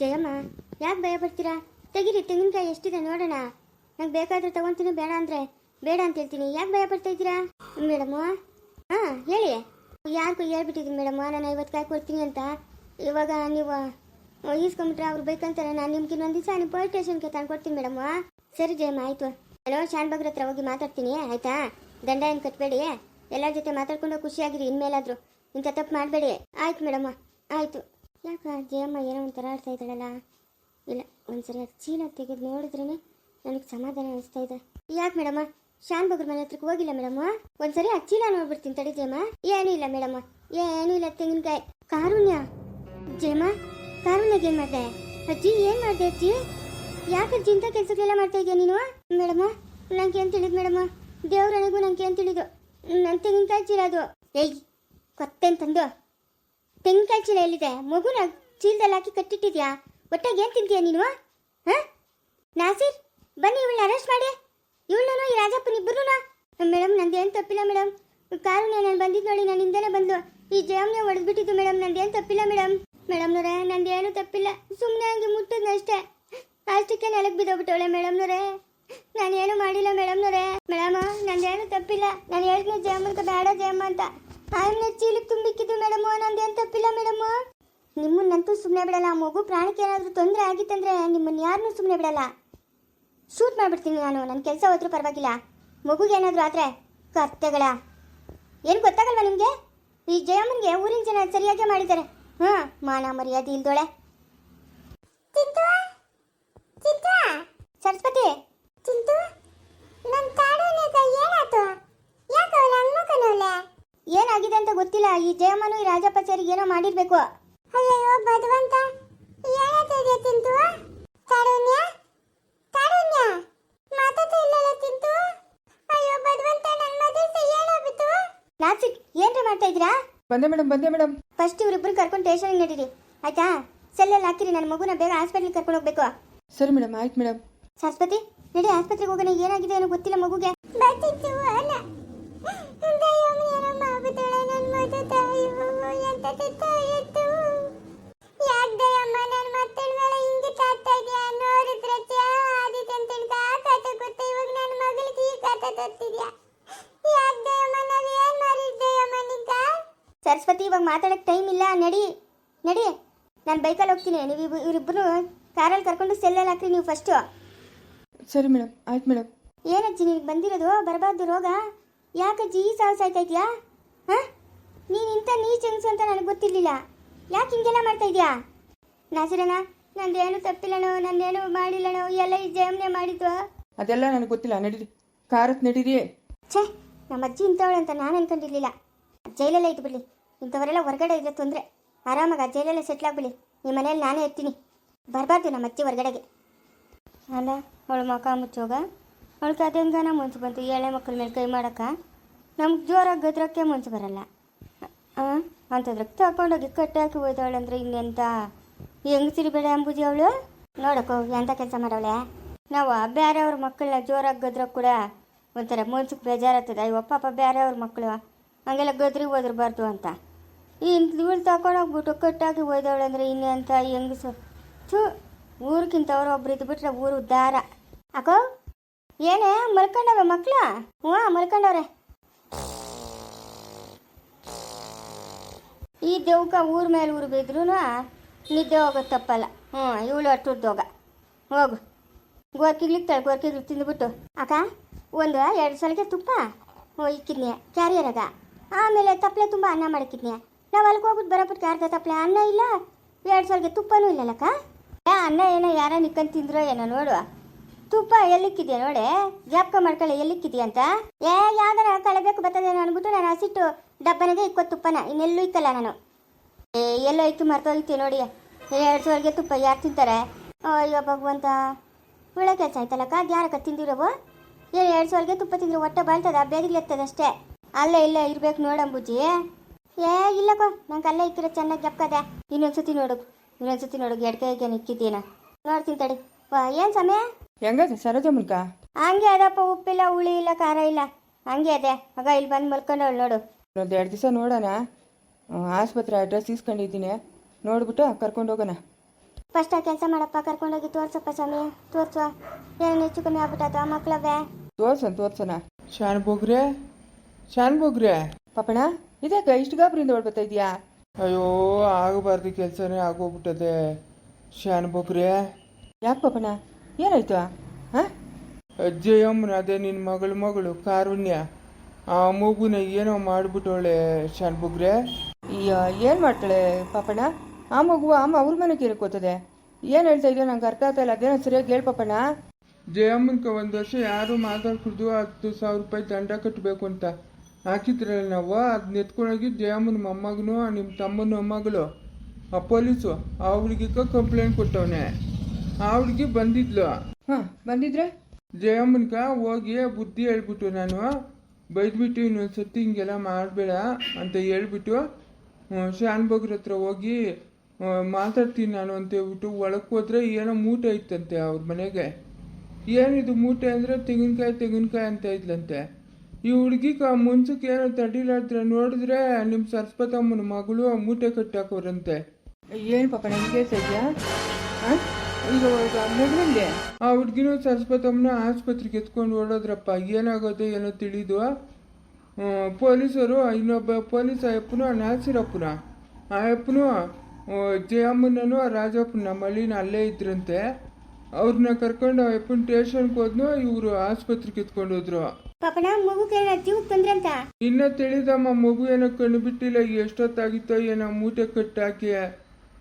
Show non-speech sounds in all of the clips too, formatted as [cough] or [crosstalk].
ಜಯಮ್ಮ, ಯಾಕೆ ಭಯ ಪಡ್ತೀರಾ? ತೆಗೀರಿ, ತೆಂಗಿನಕಾಯಿ ಎಷ್ಟಿದೆ ನೋಡೋಣ. ನಂಗೆ ಬೇಕಾದ್ರೆ ತಗೊಂತೀನಿ, ಬೇಡ ಅಂದರೆ ಬೇಡ ಅಂತ ಹೇಳ್ತೀನಿ. ಯಾಕೆ ಭಯ ಪಡ್ತಾ ಇದ್ದೀರಾ? ಮೇಡಮ್, ಹಾಂ, ಹೇಳಿ. ಯಾರಿಗೂ ಹೇಳ್ಬಿಟ್ಟಿದ್ದೀನಿ ಮೇಡಮ್, ನಾನು ಐವತ್ತು ಕಾಯಿ ಕೊಡ್ತೀನಿ ಅಂತ. ಇವಾಗ ನೀವು ಈಸ್ಕೊಂಬಿಟ್ರೆ ಅವ್ರು ಬೇಕಂತಾರೆ, ನಾನು ನಿಮ್ಗೆ ಇನ್ನೊಂದು ದಿವಸ ನಿಮ್ಮ ಪೊಲೀಸ್ ಸ್ಟೇಷನ್ಗೆ ತಂದು ಕೊಡ್ತೀನಿ ಮೇಡಮ್. ಸರಿ ಜಯಮ್ಮ, ಆಯಿತು. ಹಲೋ, ಶಾನ್ ಬಗ್ರ ಹತ್ರ ಹೋಗಿ ಮಾತಾಡ್ತೀನಿ, ಆಯಿತಾ? ದಂಡ ಏನು ಕಟ್ಟಬೇಡಿ ಎಲ್ಲರ ಜೊತೆ ಮಾತಾಡ್ಕೊಂಡು ಖುಷಿಯಾಗಿರಿ, ಇನ್ಮೇಲಾದರೂ. ಇಂಥ ತಪ್ಪು ಮಾಡಬೇಡಿ. ಆಯ್ತು ಮೇಡಮ್ಮ ಆಯಿತು. ಯಾಕ ಜಯಮ್ಮ ಏನೋ ಒಂಥರ ಆಡ್ತಾ ಇದ್ದಾಳಲ್ಲ? ಇಲ್ಲ ಒಂದ್ಸರಿ ಅದು ಚೀಲ ತೆಗೆದು ನೋಡಿದ್ರೇ ನನಗೆ ಸಮಾಧಾನ ಅನಿಸ್ತಾ ಇದೆ. ಯಾಕೆ ಮೇಡಮ್ಮ ಶಾನ್ ಬಗ್ರ ಮನೆ ಹತ್ರಕ್ಕೆ ಹೋಗಿಲ್ಲ ಮೇಡಮ್ಮ ಒಂದ್ಸರಿ ಆ ಚೀಲ ನೋಡ್ಬಿಡ್ತೀನಿ ತಡಿ ಜಯಮ್ಮ. ಏನೂ ಇಲ್ಲ ಮೇಡಮ್ಮ ಏನೂ ಇಲ್ಲ ತೆಂಗಿನಕಾಯಿ. ಕಾರುಣ್ಯ. ಜಯಮ್ಮ ಕಾರುಣ್ಯಗೆ ಏನು ಮಾಡಿದೆ? ಅಜ್ಜಿ, ಏನು ಮಾಡಿದೆ ಅಜ್ಜಿ? ಯಾಕೆ ಅಜ್ಜಿ ಇಂಥ ಕೆಲಸಗಳೆಲ್ಲ ಮಾಡ್ತಾ ಇದೆಯಾ ನೀನು? ಮೇಡಮ್ಮ ನಂಗೆ ಏನು ತಿಳಿದು ಮೇಡಮ್ಮ ದೇವ್ರನಿಗೂ ನಂಗೆ ಏನು ತಿಳಿದು? ನನ್ನ ತೆಂಗಿನಕಾಯಿ ಚೀಲ ಅದು. ಏಯ್, ಕೊತ್ತೇನು ತಂದು. ತೆಂಗಿನಕಾಯಿ ಚೀಲ ಎಲ್ಲಿದೆ? ಮಗುನ ಚೀಲದಲ್ಲಿ ಹಾಕಿ ಕಟ್ಟಿಟ್ಟಿದ್ಯಾ? ಒಟ್ಟಾಗಿ ಏನು ತಿಂತೀಯ ನೀನು? ಹಾಂ? ನಾಸೀರ್, ಬನ್ನಿ, ಇವಳನ್ನ ಅರೆಸ್ಟ್ ಮಾಡಿ. ಇವಳನ್ನು ಈ ರಾಜಪ್ಪನ ಇಬ್ಬರು ಮೇಡಮ್ ನಂದೇನು ತಪ್ಪಿಲ್ಲ ಮೇಡಮ್ ಕಾರುನೇ ನಾನು ಬಂದಿದ್ದು ನೋಡಿ, ನಾನು ಹಿಂದೆನೇ ಬಂದು ಈ ಜಯಮ್ನ ಹೊಡೆದ್ಬಿಟ್ಟಿದ್ದು ಮೇಡಮ್ ನಂದೇನು ತಪ್ಪಿಲ್ಲ ಮೇಡಮ್ ಮೇಡಮ್ನವರೇ ನಂದೇನು ತಪ್ಪಿಲ್ಲ. ಸುಮ್ಮನೆ ಹಂಗೆ ಮುಟ್ಟದಷ್ಟೇ ಅಷ್ಟಕ್ಕೆ ನೆಲಕ್ಕೆ ಬಿದ್ದೋಗ್ಬಿಟ್ಟವಳೆ ನಾನು ಏನು ಮಾಡಿಲ್ಲ ಮೇಡಮ್ನವ್ರೆ ಮೇಡಮ್ ನಂದೇನು ತಪ್ಪಿಲ್ಲ. ನಾನು ಹೇಳ್ತೀನಿ ಜಯಮ್ಮ ಅಂತ, ಬೇಡ ಜಯಮ್ಮ ಅಂತ. ಆಮೇಲೆ ಚೀಲಕ್ಕೆ ತುಂಬಿಕ್ಕಿದ್ದು ಮೇಡಮ್ ನಂದೇನು ತಪ್ಪಿಲ್ಲ ಮೇಡಮ್. ನಿಮ್ಮನ್ನಂತೂ ಸುಮ್ಮನೆ ಬಿಡಲ್ಲ, ಮಗು ಪ್ರಾಣಕ್ಕೆ ಏನಾದರೂ ತೊಂದರೆ ಆಗಿತ್ತಂದ್ರೆ ನಿಮ್ಮನ್ನು ಯಾರನ್ನೂ ಸುಮ್ಮನೆ ಬಿಡಲ್ಲ. ಶೂಟ್ ಮಾಡಿಬಿಡ್ತೀನಿ ನಾನು ನನ್ನ ಕೆಲಸ ಹೋದ್ರೂ ಪರವಾಗಿಲ್ಲ. ಮಗುಗೆ ಏನಾದರೂ ಆದರೆ ಕತ್ತೆಗಳ. ಏನು ಗೊತ್ತಾಗಲ್ವಾ ನಿಮಗೆ? ಈ ಜಯಮ್ಮನಿಗೆ ಊರಿನ ಜನ ಸರಿಯಾಗೇ ಮಾಡಿದ್ದಾರೆ. ಹಾಂ ಮಾನ ಮರ್ಯಾದೆ ಇಲ್ದೋಳೆ. ಸರಸ್ವತಿ ಚಿಂತು ನನ್ನ ಕಾಡೋನೇಗ ಏನಾಯ್ತು ಯಾಕೆ ಅವಳ ಹಂಗ್ಮಕನವಳೆ ಏನಾಗಿದೆ ಅಂತ ಗೊತ್ತಿಲ್ಲ. ಈ ಜಯಮ್ಮನು ಈ ರಾಜಪ್ಪ ಸರಿ ಏನೋ ಮಾಡಿರ್ಬೇಕು. ಅಯ್ಯಯ್ಯೋ ಭಗವಂತ ಏನಾಗ್ತಿದೆ ತಿಂತು ಕಾರುಣ್ಯ ಕಾರುಣ್ಯ ಮಾತಾಡ್ತಾ ಇಲ್ಲಲ್ಲ ಚಿಂತು ಅಯ್ಯೋ ಭಗವಂತ ನನ್ನ ಮದುವೆ ಏನಾಗ್ಬಿಟ್ಟು ನಾಸಿಕ್ ಏನ್ರಿ ಮಾಡ್ತಾ ಇದ್ದೀರಾ? ಬಂದೆ ಮೇಡಮ್ ಬಂದೆ ಮೇಡಮ್ ಫಸ್ಟ್ ಇವರಿಬ್ಬರು ಕರ್ಕೊಂಡು ಸ್ಟೇಷನ್ಗೆ ನಡೀರಿ. ಆಯ್ತಾ? ಸೆಲ್ಲಲ್ಲಿ ಹಾಕಿರಿ ನನ್ನ ಮಗುನ ಬೇಗ ಹಾಸ್ಪಿಟ್ಲಿಗೆ ಕರ್ಕೊಂಡು ಹೋಗ್ಬೇಕು. ಸರಿ ಮೇಡಮ್ ಆಯ್ತು ಮೇಡಮ್ ಸರಸ್ವತಿ ನಡಿ ಆಸ್ಪತ್ರೆಗೆ ಹೋಗೋಣ. ಏನಾಗಿದೆ ಏನೋ ಗೊತ್ತಿಲ್ಲ ಮಗುಗೆ. ಸರಸ್ವತಿ ಇವಾಗ ಮಾತಾಡಕ್ಕೆ ಟೈಮ್ ಇಲ್ಲ. ನಡಿ ನಡಿ. ನಾನು ಬೈಕಲ್ಲಿ ಹೋಗ್ತೀನಿ. ನೀವು ಇವರಿಬ್ಬರು ಕಾರಲ್ಲಿ ಕರ್ಕೊಂಡು ಸೆಲ್ಲಲ್ಲಿ ಹಾಕ್ರಿ ನೀವು ಫಸ್ಟು ಸರಿ ಮೇಡಮ್ ಆಯ್ತು ಮೇಡಮ್ ಏನಜ್ಜಿ ನಿನಗೆ ಬಂದಿರೋದು? ಬರಬಾರ್ದು ರೋಗ. ಯಾಕಜ್ಜಿ ಈ ಸಾವು ಸಾಯ್ತಾ ಇದೆಯಾ? ಹಾಂ? ನೀನು ಇಂಥ ನೀಚ ಹೆಂಗಸು ಅಂತ ನನಗೆ ಗೊತ್ತಿರಲಿಲ್ಲ. ಯಾಕೆ ಹಿಂಗೆಲ್ಲ ಮಾಡ್ತಾ ಇದೆಯಾ? ನಾಸಿರಣ್ಣ ನಂದೇನು ತಪ್ಪಿಲ್ಲಣೋ ನಂದೇನು ಮಾಡಿಲ್ಲಣೋ ಎಲ್ಲ ಈ ಜಯಮ್ನೆ ಮಾಡಿದ್ವ ಅದೆಲ್ಲ ನನಗೆ ಗೊತ್ತಿಲ್ಲ. ನಡೀರಿ. ಕಾರತ್ ನಡೀರಿ. ಛೇ ನಮ್ಮ ಅಜ್ಜಿ ಇಂಥವಳು ಅಂತ ನಾನು ಅನ್ಕೊಂಡಿರ್ಲಿಲ್ಲ. ಜೈಲಲ್ಲೇ ಇದ್ದು ಬಿಡಲಿ ಇಂಥವರೆಲ್ಲ ಹೊರಗಡೆ ಇದ್ರೆ ತೊಂದರೆ. ಆರಾಮಾಗಿ ಜೈಲಲ್ಲೇ ಸೆಟ್ಲ್ ಆಗ್ಬಿಡಿ. ನಿಮ್ಮ ಮನೇಲಿ ನಾನೇ ಇರ್ತೀನಿ. ಬರಬಾರ್ದು ನಮ್ಮ ಅಜ್ಜಿ ಹೊರಗಡೆಗೆ. ಅಲ್ಲ, ಅವಳು ಮಕ ಮುಚ್ಚೋಗ? ಅವಳಿಗೆ ಅದೆಂಗನ ಮುಂಚೆ ಬಂತು. ಎಳೆ ಮಕ್ಕಳ ಮೇಲೆ ಕೈ ಮಾಡೋಕೆ ನಮ್ಗೆ ಜೋರಾಗಿ ಗದ್ರಕ್ಕೆ ಮನ್ಸು ಬರಲ್ಲ. ಹಾಂ ಅಂಥದ್ರಕ್ಕೆ ತಗೊಂಡೋಗಿ ಕಟ್ಟಾಕಿ ಅಂದರೆ ಇನ್ನೆಂತ? ಹೆಂಗೆ ಬೇಡ ಅಂಬುಜಿ ಅವಳು? ನೋಡಕ್ಕೋ ಎಂಥ ಕೆಲಸ ಮಾಡವಳೆ? ನಾವು ಬೇರೆಯವ್ರ ಮಕ್ಕಳನ್ನ ಜೋರಾಗಿ ಗದ್ರ ಕೂಡ ಒಂಥರ ಮನ್ಸಿಗೆ ಬೇಜಾರಾಗ್ತದೆ. ಅಯ್ಯೋ, ಪಾಪ ಬೇರೆಯವ್ರ ಮಕ್ಕಳು. ಹಂಗೆಲ್ಲ ಗದ್ರಿ ಓದಿರ್ಬಾರ್ದು ಅಂತ. ಇನ್ನು ಇವಳು ತಗೊಂಡೋಗ್ಬಿಟ್ಟು ಅಂತ ಹೋಯ್ದವಳಂದ್ರೆ ಸರ್ ಹೆಂಗಸು. ಥೂ ಊರಿಗಿಂತವ್ರು ಒಬ್ರು ಇದ್ಬಿಟ್ರೆ ಊರು ದಾರ. ಅಕೋ, ಏನೇ ಮಲ್ಕೊಂಡವ ಮಕ್ಳ? ಹ್ಞೂ, ಮಲ್ಕೊಂಡವ್ರೆ. ಈ ದೇವ್ಕ ಊರ ಮೇಲೆ ಊರು ಬಿದ್ರೂ ನಿದ್ದೆ ಹೋಗೋದು ತಪ್ಪಲ್ಲ. ಹ್ಞೂ, ಇವಳು ಹೋಗ. ಹೋಗು. ಗೋರ್ಕಿಗ್ಲಿಕ್ಕೆ ತಳ ಗೋರ್ಕಿಗ್ಲಿಗೆ ತಿಂದುಬಿಟ್ಟು. ಅಕ್ಕ, ಒಂದು, ಎರಡು ಸಲಕ್ಕೆ ತುಪ್ಪ ಕ್ಯಾರಿಯರ್ ಕ್ಯಾರಿಯರಾಗ ಆಮೇಲೆ ತಪ್ಪಲೆ ತುಂಬ ಅನ್ನ ಮಾಡಿಕ್ಕಿದ್ನಿ. ನಾವು ಅಲ್ಲಿಗೆ ಹೋಗ್ಬಿಟ್ಟು ಬರೋಬಿಟ್ಟು ತಪ್ಪಲೆ ಅನ್ನ ಇಲ್ಲ, ಎರಡು ಸಾವಿರಗೆ ತುಪ್ಪನೂ ಇಲ್ಲಲ್ಲಕ್ಕ ಏ, ಅನ್ನ ಏನೋ ಯಾರ ನಿಕ್ಕಂತ ತಿಂದ್ರೋ ಏನೋ ನೋಡುವ. ತುಪ್ಪ ಎಲ್ಲಿಕ್ಕಿದ್ಯಾ ನೋಡೆ? ಜಾಪಕ ಮಾಡ್ಕೊಳ್ಳಿ, ಎಲ್ಲಿಕ್ಕಿದೆಯಾ ಅಂತ? ಏ, ಯಾವ್ದಾರ ಕಳಬೇಕು ಬರ್ತದೇನೋ ಅನ್ಬಿಟ್ಟು ನಾನು ಹಸಿಟ್ಟು ಡಬ್ಬನಿಗೆ ಇಕ್ಕೋ ತುಪ್ಪನ, ಇನ್ನೆಲ್ಲೂ ಇಕ್ಕಲ್ಲ ನಾನು. ಏ, ಎಲ್ಲೋ ಇತ್ತು ಮರ್ತೋಗಿತ್ತು ನೋಡಿ. ಎರಡು ಸಾವಿರಗೆ ತುಪ್ಪ ಯಾರು ತಿಂತಾರೆ? ಅಯ್ಯೋ, ಭಗವಂತ. ಒಳ್ಳೆ ಕೆಲಸ ಆಯ್ತಲ್ಲಕ್ಕ? ಅದು ಯಾರಕ್ಕ ತಿಂದಿರೋವು? ಏನು ಎರಡು ಸಾವಿರಗೆ ತುಪ್ಪ ತಿಂದ್ರೆ ಹೊಟ್ಟೆ ಬಾಳ್ತದ ಬೇದಿಗ್ಲೆತ್ತದ ಅಷ್ಟೇ ಅಲ್ಲೇ ಇಲ್ಲೇ ಇರ್ಬೇಕು ನೋಡಂಬುಜಿ ಏ ಇಲ್ಲಕ್ಕ ನಂಗೆ ಅಲ್ಲೇ ಇಕ್ಕಿರೋ ಚೆನ್ನಾಗಿ ಜ್ಞಾಪಕದೆ ಇನ್ನೊಂದ್ಸತಿ ನೋಡು ಇನ್ನೊಂದ್ಸತಿ ನೋಡು ಎಡ್ಕೈಗೆ ನಿಕ್ಕಿದ್ದೀನ ನೋಡ್ತೀನಿ ತಡಿ. ವಾ ಏನು ಸಮಯ? ಹೆಂಗದ ಸರೋಜ ಮುಲ್ಕ? ಹಂಗೆ ಅದಪ್ಪ ಉಪ್ಪಿಲ್ಲ ಹುಳಿ ಇಲ್ಲ ಖಾರ ಇಲ್ಲ. ಹಂಗೆ ಅದೇ ಮಗ ಇಲ್ಲಿ ಬಂದು ಮಲ್ಕೊಂಡವಳು ನೋಡು. ಒಂದು ಎರಡು ದಿವಸ ನೋಡೋಣ. ಆಸ್ಪತ್ರೆ ಅಡ್ರೆಸ್ ಇಸ್ಕೊಂಡಿದ್ದೀನಿ ನೋಡ್ಬಿಟ್ಟು ಕರ್ಕೊಂಡು ಹೋಗೋಣ. ಫಸ್ಟ್ ಆ ಕೆಲಸ ಮಾಡಪ್ಪ ಕರ್ಕೊಂಡೋಗಿ ತೋರ್ಸಪ್ಪ ಸ್ವಾಮಿ. ತೋರ್ಸುವ ಏನೇನು ಹೆಚ್ಚು ಕಮ್ಮಿ ಆಗ್ಬಿಟ್ಟಾತು ಆ ಮಕ್ಳವೇ. ತೋರ್ಸೋಣ ತೋರ್ಸೋಣ ಶಾನ್ ಬೋಗ್ರೆ? ಶಾನ್ ಬೋಗ್ರೆ? ಪಾಪಣ ಇದಕ್ಕೆ ಇಷ್ಟು ಗಾಬರಿಯಿಂದ ಹೊಡ್ಬತ್ತಾ ಇದೆಯಾ ಅಯ್ಯೋ ಆಗಬಾರ್ದು ಕೆಲಸನೇ ಆಗೋಗ್ಬಿಟ್ಟದೆ. ಶಾನ್ ಬೋಗ್ರೆ ಯಾಕೆ ಪಾಪಣ ಏನಾಯ್ತು? ಹಾಂ? ಜಯಮ್ಮನ ಅದೇ ನಿನ್ನ ಮಗಳ ಮಗಳು ಕಾರುಣ್ಯ. ಆ ಮಗುನ ಏನೋ ಮಾಡ್ಬಿಟ್ಟವಳೆ ಶಾನ್ ಬೋಗ್ರೆ ಏನು ಮಾಡ್ತಾಳೆ ಪಾಪಣ್ಣ? ಆ ಮಗು ಅಮ್ಮ ಅವ್ರ ಮನೆಗೆ ಇರಕೋತದೆ ಏನು ಹೇಳ್ತಾ ಇದೆಯೋ ನಂಗೆ ಅರ್ಥ ಆಗ್ತಾ ಇಲ್ಲ. ಅದೇನೋ ಸರಿಯಾಗಿ ಹೇಳಿ ಪಾಪಣ್ಣ. ಜಯಮ್ಮನ್ಕ ಒಂದು ವರ್ಷ ಯಾರು ಮಾತಾಡ್ಕೊಡ್ದು ಹತ್ತು ಸಾವಿರ ರೂಪಾಯಿ ದಂಡ ಕಟ್ಟಬೇಕು ಅಂತ. ಹಾಕಿದ್ರಲ್ಲ ನಾವು ಅದು ನೆತ್ಕೊಂಡೋಗಿದ್ದು ಜಯಮ್ಮನ ಮೊಮ್ಮಗನು ನಿಮ್ಮ ತಮ್ಮನ ಮೊಮ್ಮಗಳು ಆ ಪೊಲೀಸು ಆ ಹುಡುಗಿಗೆ ಕಂಪ್ಲೇಂಟ್ ಕೊಟ್ಟವನೆ. ಆ ಹುಡುಗಿ ಬಂದಿದ್ಲು. ಹಾಂ ಬಂದಿದ್ರೆ? ಜಯಮ್ಮನ್ಗ ಹೋಗಿ ಬುದ್ಧಿ ಹೇಳ್ಬಿಟ್ಟು ನಾನು ಬೈದ್ಬಿಟ್ಟು ಇನ್ನೊಂದು ಸತಿ ಹಿಂಗೆಲ್ಲ ಮಾಡಬೇಡ ಅಂತ ಹೇಳ್ಬಿಟ್ಟು ಹ್ಮ್, ಶಾನ್ ಬಗ್ರ ಹತ್ರ ಹೋಗಿ ಮಾತಾಡ್ತೀನಿ ನಾನು ಅಂತ ಹೇಳ್ಬಿಟ್ಟು ಒಳಕ್ಕೆ ಹೋದ್ರೆ ಏನೋ ಮೂಟೆ ಇತ್ತಂತೆ ಅವ್ರ ಮನೆಗೆ. ಏನಿದು ಮೂಟೆ ಅಂದರೆ ತೆಂಗಿನಕಾಯಿ ತೆಂಗಿನಕಾಯಿ ಅಂತ ಇದ್ಲಂತೆ. ಈ ಹುಡುಗಿ ಮುಂಚಕ್ಕೆ ಏನೋ ಹತ್ರ ನೋಡಿದ್ರೆ ನಿಮ್ಮ ಸರಸ್ವತಮ್ಮನ ಮಗಳು ಮೂಟೆ ಕಟ್ಟಾಕೋರಂತೆ ಏನು ಪಾಪ ಈಗ ಮಗುವಲ್ಲಿ ಆ ಹುಡ್ಗಿನೂ ಸರಸ್ವತಮ್ಮನ ಆಸ್ಪತ್ರೆಗೆ ಎತ್ಕೊಂಡು ಓಡೋದ್ರಪ್ಪ ಏನಾಗೋದು ಏನೋ ತಿಳಿದು ಪೊಲೀಸರು ಇನ್ನೊಬ್ಬ ಪೊಲೀಸ್ ಅಯ್ಯಪ್ಪನು ನಾಸಿರಪ್ಪನ ಆ ಅಯ್ಯಪ್ಪನು ಜಯಮ್ಮನೂ ರಾಜಪ್ಪನ ಮಳಿನ ಅಲ್ಲೇ ಇದ್ರಂತೆ. ಅವ್ರನ್ನ ಕರ್ಕೊಂಡು ಅಪ್ಪನ ಸ್ಟೇಷನ್ಗೆ ಹೋದ್ನು ಇವರು ಆಸ್ಪತ್ರೆಗೆ ಎತ್ಕೊಂಡು ಹೋದ್ರು. ಪಾಪನ ಮಗುಗೆ ಏನೋ ಜೀವಕ್ಕೆ ತೊಂದ್ರೆ ಅಂತ? ಇನ್ನ ತಿಳಿದಮ್ಮ ಮಗು ಏನೋ ಕಣ್ಣು ಬಿಟ್ಟಿಲ್ಲ ಎಷ್ಟೊತ್ತಾಗಿತ್ತೋ ಏನೋ ಮೂಟೆ ಕಟ್ಟಾಕಿ.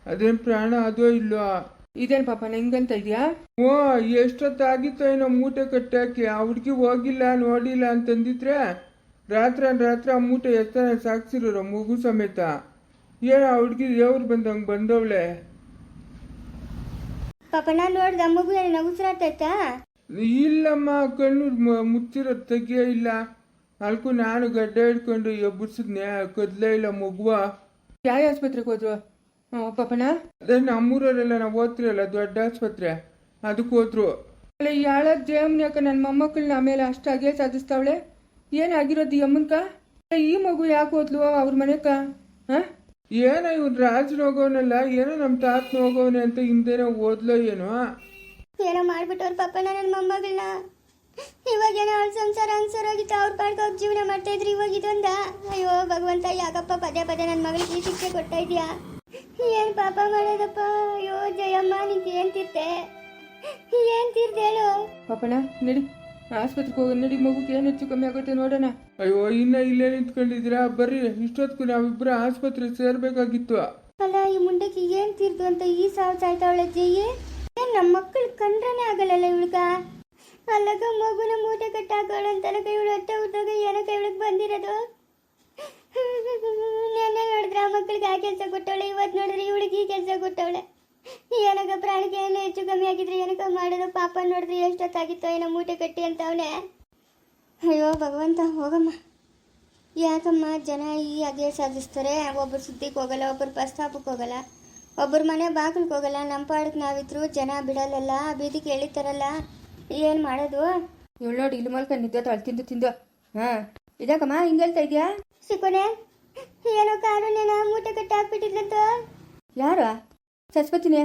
ಅದೇನ್ ಪ್ರಾಣ ಅದೋ ಇಲ್ಲೋ ಇದೇನ್ ಪಾಪ ಹೆಂಗಂತ ಇದೆಯಾ? ಓ ಎಷ್ಟೊತ್ತಾಗಿತ್ತೋ ಏನೋ ಮೂಟೆ ಕಟ್ಟಾಕಿ. ಆ ಹುಡ್ಗಿ ಹೋಗಿಲ್ಲ ನೋಡಿಲ್ಲ ಅಂತಂದಿದ್ರೆ ರಾತ್ರಿ ರಾತ್ರಿ ಆ ಮೂಟೆ ಎತ್ತಾನೆ ಸಾಕ್ಸಿರೋರು ಮಗು ಸಮೇತ. ಏನೋ ಆ ಹುಡ್ಗಿ ದೇವ್ರು ಬಂದಂಗೆ ಬಂದವಳೆ. ಪಾಪಣ್ಣ ನೋಡ್ದ ಮಗು ಉಸಿರಾಡ್ತೈತಾ ಇಲ್ಲಮ್ಮ ಕಣ್ಣು ಮುಚ್ಚಿರೋ ತೆಗಿಯೇ ಇಲ್ಲ. ಅಲ್ಕು ನಾನು ಗಡ್ಡೆ ಹಿಡ್ಕೊಂಡು ಎಬ್ಬರ್ಸಿದ್ನೆ ಕದ್ಲೇ ಇಲ್ಲ ಮಗುವ. ಯಾವ ಆಸ್ಪತ್ರೆಗೆ ಹೋದ್ರು ಪಾಪಣ ಅದೇ ನಮ್ಮೂರಲ್ಲೆಲ್ಲ ನಾವು ಓದ್ತಿರಲ್ಲ ದೊಡ್ಡ ಆಸ್ಪತ್ರೆ. ಅದಕ್ಕೆ ಹೋದ್ರು. ಅಲ್ಲ ಯಾಳ ಜಯಮ್ನ ಯಾಕ ನನ್ನ ಮೊಮ್ಮಕ್ಕಳನ್ನ ಆಮೇಲೆ ಅಷ್ಟಾಗೇ ಸಾಧಿಸ್ತಾವಳೆ. ಏನಾಗಿರೋದು ಈ ಅಮ್ಮನ್ಕ? ಈ ಮಗು ಯಾಕೆ ಓದ್ಲು ಅವ್ರ ಮನೆಕ ಹಾಂ ಏನೋ ಇವ್ನು ರಾಜನ ಹೋಗೋನಲ್ಲ ಏನೋ ನಮ್ಮ ತಾತನ ಹೋಗೋನೆ ಅಂತ ಹಿಂದೆನೋ ಓದ್ಲೋ ಏನೋ? ಏನೋ ಮಾಡ್ಬಿಟ್ಟವ್ರ ಪಾಪನ ನನ್ನ ಮೊಮ್ಮಗಳನ್ನ ಇವಾಗ ಏನೋ ಅವ್ಳ ಸಂಸಾರ ಅನ್ಸರೋಗಿತ್ತು ಅವ್ರ ಪಾಡ್ಕ ಅವ್ರ ಜೀವನ ಮಾಡ್ತಾ ಇದ್ರು ಇವಾಗ ಇದೊಂದ. ಅಯ್ಯೋ ಭಗವಂತ ಯಾಕಪ್ಪ ಪದೇ ಪದೇ ನನ್ನ ಮಗಳಿಗೆ ಈ ಶಿಕ್ಷೆ ಕೊಡ್ತಾ ಇದೀಯಾ? ಏನ್ ಪಾಪ ಮಾಡೋದಪ್ಪ? ಅಯ್ಯೋ ಜಯಮ್ಮ ನಿಂಗೆ ಏನ್ ತಿರ್ತೆ ಏನ್ ತೀರ್ದೆ ಹೇಳು? ಪಾಪಣ್ಣ ನಡಿ. ಆಸ್ಪತ್ರೆಗೆ ಹೋಗಿ ನಡಿ ಮಗುಗೆ ಏನು ಹೆಚ್ಚು ಕಮ್ಮಿ ಆಗುತ್ತೆ ನೋಡೋಣ. ಅಯ್ಯೋ ಇನ್ನ ಇಲ್ಲೇ ನಿಂತ್ಕೊಂಡಿದ್ರಾ ಬರ್ರಿ ಇಷ್ಟೊತ್ತಿಗೂ ನಾವಿಬ್ರು ಆಸ್ಪತ್ರೆ ಸೇರ್ಬೇಕಾಗಿತ್ತು. ಅಲ್ಲ ಈ ಮುಂಡಕ್ಕೆ ಏನ್ ತೀರ್ತು ಅಂತ ಈ ಸಾವು ಸಾಯ್ತಾವಳೆ ಜಯ್ಯಿ ಏನ್ ನಮ್ಮ ಮಕ್ಕಳು ಕಂಡ್ರನೇ ಆಗಲ್ಲಲ್ಲ ಇವಳ್ಗ? ಅಲ್ಲಗ ಮಗುನ ಮೂಟೆ ಕಟ್ಟಾಕೋಳು ಅಂತನಕ ಇವಳು ಹೊಟ್ಟೆ ಹುಟ್ಟಾಗ ಏನಕ್ಕ ಇವಳಿಗೆ ಬಂದಿರೋದು? [laughs] ನೆನ್ನೆ ನೋಡಿದ್ರೆ ಆ ಮಕ್ಕಳಿಗೆ ಆ ಕೆಲಸ ಕೊಟ್ಟವಳೆ ಇವತ್ತು ನೋಡಿದ್ರೆ ಇವಳಿಗೆ ಈ ಕೆಲಸ ಕೊಟ್ಟವಳೆ. ಏನಕ್ಕ ಪ್ರಾಣಿಗೆ ಏನು ಹೆಚ್ಚು ಕಮ್ಮಿ ಆಗಿದ್ರೆ ಏನಕ್ಕ ಮಾಡೋದು? ಪಾಪ ನೋಡಿದ್ರೆ ಎಷ್ಟೊತ್ತಾಗಿತ್ತೋ ಏನೋ ಮೂಟೆ ಕಟ್ಟಿ ಅಂತ ಅವನೇ. ಅಯ್ಯೋ ಭಗವಂತ ಹೋಗಮ್ಮ. ಯಾಕಮ್ಮ ಜನ ಈ ಅದೇ ಸಾಧಿಸ್ತಾರೆ? ಒಬ್ಬರು ಸುದ್ದಿಗೆ ಹೋಗಲ್ಲ ಒಬ್ಬರು ಬಸ್ ಸ್ಟಾಪಕ್ಕೆ ಹೋಗಲ್ಲ. ಒಬ್ಬರು ಮನೆ ಬಾಗಿಲಿಗೆ ಹೋಗಲ್ಲ. ನಮ್ಮ ಪಾಡಕ್ಕೆ ನಾವಿದ್ರು ಜನ ಬಿಡಲ್ಲಲ್ಲ ಬೀದಿ ಎಳಿತಾರಲ್ಲ ಏನು ಮಾಡೋದು? ಇವಳು ನೋಡಿ ಇಲ್ಲಿ ಮಲ್ಕ ನಿದ್ದೋತಾಳೆ ತಿಂದು ತಿಂದು. ಹಾಂ. ಇದಕ್ಕಮ್ಮ ಹಿಂಗೆ ಹೇಳ್ತಾ ಇದೆಯಾ? ಸಿಕ್ಕೋನೆ ಏನೋ ಕಾನೂನೇನ ಮೂಟೆ ಕಟ್ಟಿ ಹಾಕ್ಬಿಟ್ಟಿದ್ಲಂತ. ಯಾರು? ಸರಸ್ವತಿನೇ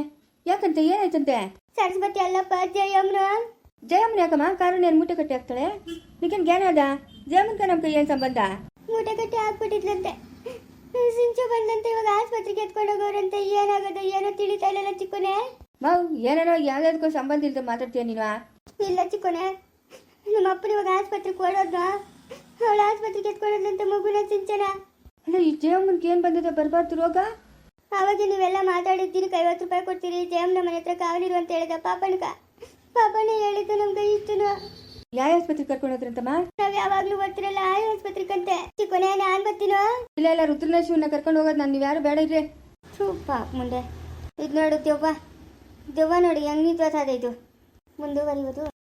ಯಾಕಂತೆ ಏನಾಯ್ತಂತೆ? ಸರಸ್ವತಿ ಅಲ್ಲಪ್ಪ ಜಯಮ್ನು. ಜಯಮ್ಮನ ಯಾಕಮ್ಮ? ಕಾರಣ ಏನು ಮೂಟೆ ಕಟ್ಟಿ ಹಾಕ್ತಾಳೆ? ನಿಗೇನು ಜ್ಞಾನ ಅದ? ಜಯಮ್ಮನ್ಕ ನಮ್ಮ ಕೈ ಏನು ಸಂಬಂಧ? ಮೂಟೆ ಕಟ್ಟಿ ಹಾಕ್ಬಿಟ್ಟಿದ್ಲಂತೆ. ಸಿಂಚು ಬಂದಂತೆ ಇವಾಗ ಆಸ್ಪತ್ರೆಗೆ ಎತ್ಕೊಂಡು ಹೋಗೋರಂತೆ. ಏನಾಗೋದು ಏನೋ ತಿಳಿತಾ ಇಲ್ಲ ಚಿಕ್ಕೋನೆ. ಮಾವ್ ಏನೇನೋ ಯಾವ್ದಾದಕ್ಕೂ ಸಂಬಂಧ ಇಲ್ಲದೆ ಮಾತಾಡ್ತೀಯ ನೀನು ಇಲ್ಲ ಚಿಕ್ಕೋನೆ. ನಮ್ಮ ಅಪ್ಪನ ಇವಾಗ ಆಸ್ಪತ್ರೆಗೆ ಕೊಡೋದ್ನ ಅವಳ ಆಸ್ಪತ್ರೆಗೆ ಎತ್ಕೊಳ್ಳೋದಂತೆ ಮಗುನ ಸಿಂಚನ. ಅಲ್ಲ ಈ ಜಯಮ್ಮನ್ಗೆ ಏನು ಬಂದಿದೆ? ಬರಬಾರ್ದು ರೋಗ? ಅವಾಗ ನೀವೆಲ್ಲ ಮಾತಾಡಿದ್ದೀರಿ ಐವತ್ತು ರೂಪಾಯಿ ಕೊಡ್ತೀರಿ ಜಯಮ್ನ ಮನೆ ಹತ್ರ ಕಾವಲಿರು ಅಂತ ಹೇಳಿದ ಪಾಪಣ್ಕ. ಪಾಪಣ್ಣ ಹೇಳಿದ್ದು ನಮ್ಗೆ ಇಷ್ಟನು. ಯಾವ ಆಸ್ಪತ್ರೆಗೆ ಕರ್ಕೊಂಡು ಹೋದ್ರಂತಮ್ಮ ನಾವ್ ಯಾವಾಗ್ಲೂ ಬರ್ತಿರಲ್ಲ ಆ ಆಸ್ಪತ್ರೆಗಂತೆ. ಚಿಕ್ಕೋನೆ ನಾನ್ ಬರ್ತೀನೋ? ಇಲ್ಲ ಇಲ್ಲ ರುದ್ರನೇಶ್ವರನ್ನ ಕರ್ಕೊಂಡು ಹೋಗೋದು ನಾನು ನೀವು ಯಾರು ಬೇಡ ಇರ್ರಿ. ಸೂಪ ಮುಂದೆ. ಇದು ನೋಡು ದೆವ್ವ. ದೆವ್ವ ನೋಡಿ ಹೆಂಗ್ ನಿಂತ್ಕೋತದೆ ಇದು? ಮುಂದುವರಿಯುವುದು.